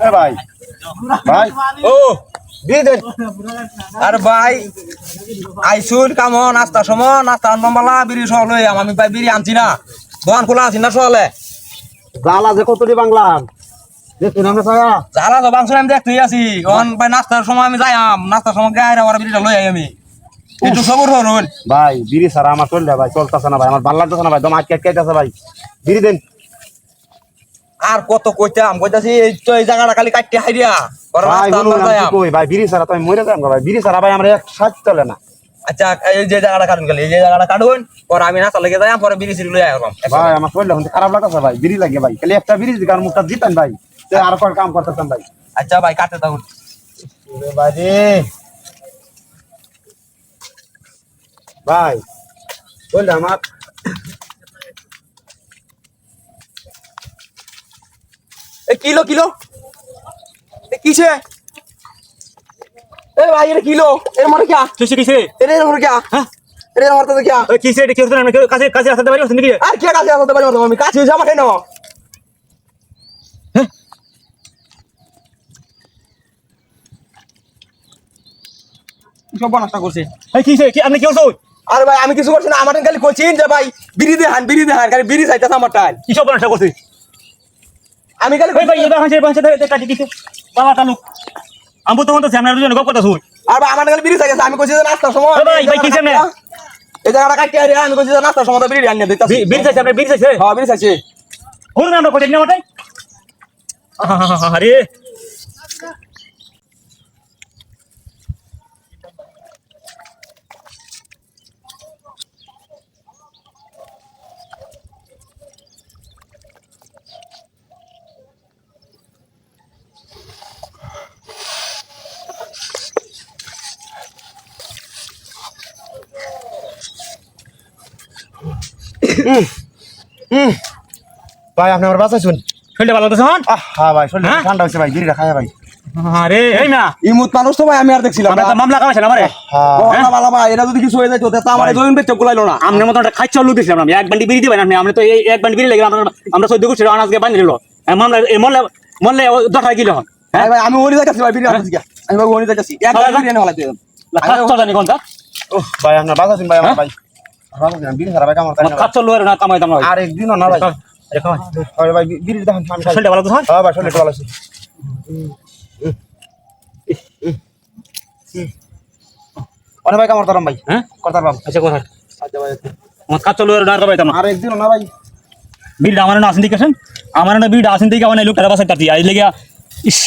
এ ভাই। ভাই। ও আর ভাই আইসুন কামো নাস্তা সময় নাস্তা আনবালা বিড়ি সহ লই আম। আমি ভাই বিড়ি আনছি না। দোকান খোলা আছি না সহলে জালা যে কতটি তো বাংশ আমি দেখতেই আছি। ভাই নাস্তার সময় আমি যাই আম। নাস্তার সময় গায়ে আমার বিড়িটা লই আমি। সবুর হরুন ভাই বিড়ি ছাড়া আমার চললে ভাই চলতেছে না ভাই। আমার ভালো লাগতেছে না ভাই দম আটকে আটকে ভাই। বিড়ি দেন। আর কত কইতাম? কইতাছি এই তো এই জায়গাটা খালি কাটতে হাইরিয়া ভাই বলুন আমি কি কই? ভাই বিড়ি ছাড়া তো আমি মরে যাব ভাই। বিড়ি ছাড়া ভাই আমার এক সাত চলে না। আচ্ছা এই যে জায়গাটা কাটুন খালি এই যে জায়গাটা কাটুন পরে আমি নাস্তা লেগে যাই পরে বিড়ি সিড়ি লই আইলাম ভাই আমার শরীরটা কিন্তু খারাপ লাগতেছে ভাই বিড়ি লাগে ভাই। খালি একটা বিড়ি দিকে আর মুখটা দিতেন ভাই তো আর কর কাম করতেছেন ভাই। আচ্ছা ভাই কাটতে থাকুন ওরে ভাই ভাই বললে আমার এ কিলো কিলো? এ কিসে? এ ভাই এর কিলো? এর মানে কি এর হ্যাঁ? এর মানে কি এর এর মানে কি এ কিসে এটা কিসে আমি কাছে কাছে আসতে পারি আর কি কাছে আসতে পারি আমি? কাছে সব করছে। এই কি আপনি কি করছ? আর ভাই আমি কিছু করছি না। আমার খালি কোচিন যে ভাই বিড়ি দেহান বিড়ি দেহান খালি বিড়ি চাইতেছে আমার টাইম কি সব নষ্ট করছিস আমি খালি ওই ভাই এবার হাসে বাঁচে দে কাটি দিছে। বাবা তালু আমি তো মতো সামনে দুজন গপ কথা শুন। আর আমার খালি বিড়ি চাইতেছে আমি কইছি যে নাস্তার সময় ভাই, ভাই, কি সামনে এই জায়গাটা কাটি আরে আমি কইছি যে নাস্তার সময় তো বিড়ি আনিয়ে দিতাছি। বিড়ি চাইছে আপনি বিড়ি চাইছে? হ্যাঁ বিড়ি চাইছে। হুন না আমরা কোথায় না ওটাই আরে ভাই আপনি আমার বাসায় শুন শরীরটা ভালো তো হন? হ্যাঁ ভাই শরীরটা হ্যাঁ? ঠান্ডা হয়েছে ভাই বিড়িটা খায় ভাই। আরে এই না ইমুত মানুষ তো ভাই আমি আর দেখছিলাম আমরা মামলা কামাইছেন আমারে? হ্যাঁ? ভালো ভাই এটা যদি কিছু হয়ে যায় তো তা আমার জমিন বেচতে গুলাইলো না। আপনার মতো একটা খাইছে লোক দিছিলাম আমি। এক বান্ডি বিড়ি দিবেন আপনি? আমরা তো এই এক বান্ডি বিড়ি লাগে আমরা আমরা চোদ্দ করছি আনাজকে বান্ধি দিল মামলা এই হন হ্যাঁ? ভাই আমি ওনি যাচ্ছি ভাই বিড়ি আনছি আমি ভাই ওনি যাচ্ছি এক চলে বিড়ি এনে হলাইতে খাচ্ছ জানি কোনটা? ওহ, ভাই আপনার বাসা ভাই আমার ভাই। আর একদিনও না ভাই। ভাই বিড়ি দেখেন ভালো তো হ্যাঁ ভাই শরীরটা ভালো আছে। অনেক ভাই কামড় তারাম ভাই। হ্যাঁ? বাবু। আচ্ছা কথা আচ্ছা আমার খাচ্ছ লোয়ের না কামাইতাম না আর একদিনও না ভাই। বিড়টা আমার না আসেন দিকেছেন আমার না বিড়টা আসেন দিকে আমার লোকটা বাসায় কাটি আই লেগে ইস।